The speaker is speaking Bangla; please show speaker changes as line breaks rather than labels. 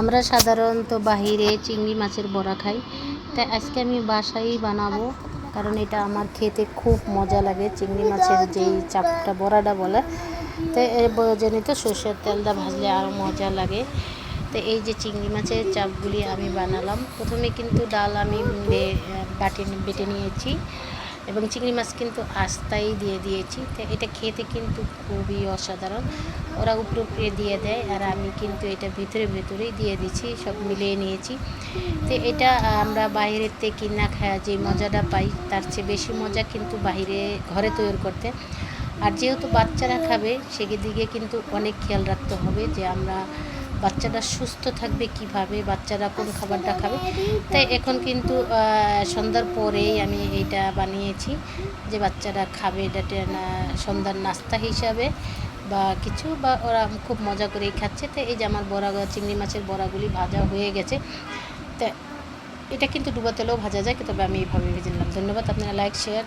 আমরা সাধারণত বাহিরে চিংড়ি মাছের বড়া খাই। তাই আজকে আমি বাসায় বানাবো, কারণ এটা আমার খেতে খুব মজা লাগে চিংড়ি মাছের যেই চাপটা, বড়াটা বলে। তো এর প্রয়োজনীয় সর্ষের তেলটা ভাজলে আরও মজা লাগে। তো এই যে চিংড়ি মাছের চাপগুলি আমি বানালাম। প্রথমে কিন্তু ডাল আমি বাটি, বেটে নিয়েছি। এবং চিংড়ি মাছ কিন্তু আস্তাই দিয়ে দিয়েছি। তো এটা খেতে কিন্তু খুবই অসাধারণ। ওরা উপরে উপরে দিয়ে দেয় আর আমি কিন্তু এটা ভিতরে ভেতরেই দিয়ে দিচ্ছি সব মিলিয়ে নিয়েছি। তো এটা আমরা বাইরের থেকে কিনা খাওয়া যে মজাটা পাই, তার চেয়ে বেশি মজা কিন্তু বাইরে ঘরে তৈরি করতে। আর যেহেতু বাচ্চারা খাবে, সেদিকে কিন্তু অনেক খেয়াল রাখতে হবে যে আমরা বাচ্চাটা সুস্থ থাকবে কীভাবে, বাচ্চারা কোন খাবারটা খাবে? তাই এখন কিন্তু সন্ধ্যার পরেই আমি এইটা বানিয়েছি যে বাচ্চারা খাবে এটা সন্ধ্যার নাস্তা হিসাবে বা কিছু বা ওরা খুব মজা করেই খাচ্ছে। তো এই যে আমার বড়া, চিংড়ি মাছের বড়াগুলি ভাজা হয়ে গেছে। তা এটা কিন্তু ডুবা তেলেও ভাজা যায় তবে আমি এইভাবে ভেজে নিলাম। ধন্যবাদ, আপনারা লাইক, শেয়ার।